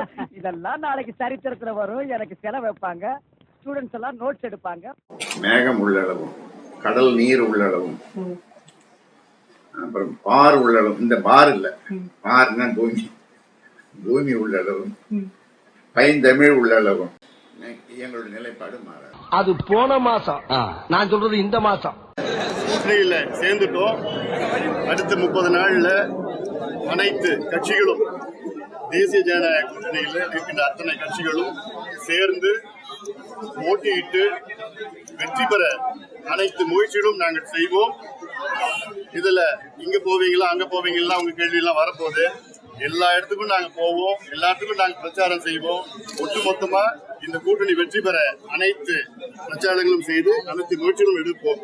இதெல்லாம் நாளைக்கு சரித்திரத்துல வரும். எனக்கு செலவு வைப்பாங்க. ஸ்டூடெண்ட்ஸ் எல்லாம் நோட்ஸ் எடுப்பாங்க. மேகம் உள்ளளவும் கடல் நீர் உள்ளளவும் அப்புறம் பார் உள்ளளவும். இந்த பார் இல்ல. பார்னா பூமி. பூமி உள்ளளவும் பைந்தமிழ் உள்ளளவும். எங்களுடைய நிலைப்பாடு மாறாது. அது போன மாசம். நான் சொல்றது இந்த மாசம். கூட்டணியில சேர்ந்துட்டோம். அடுத்த முப்பது நாளில் அனைத்து கட்சிகளும் தேசிய ஜனநாயக கூட்டணியில் இருக்கின்ற அத்தனை கட்சிகளும் சேர்ந்து போட்டியிட்டு வெற்றி பெற அனைத்து முயற்சிகளும் நாங்கள் செய்வோம். இதில் இங்கே போவீங்களா அங்கே போவீங்களா உங்கள் கேள்வி எல்லாம் வரப்போகுது. எல்லா இடத்துக்கும் நாங்கள் போவோம் எல்லாத்துக்கும் நாங்கள் பிரச்சாரம் செய்வோம். ஒட்டுமொத்தமா இந்த கூட்டணி வெற்றி பெற அனைத்து பிரச்சாரங்களும் செய்து அனைத்து முயற்சிகளும் எடுப்போம்.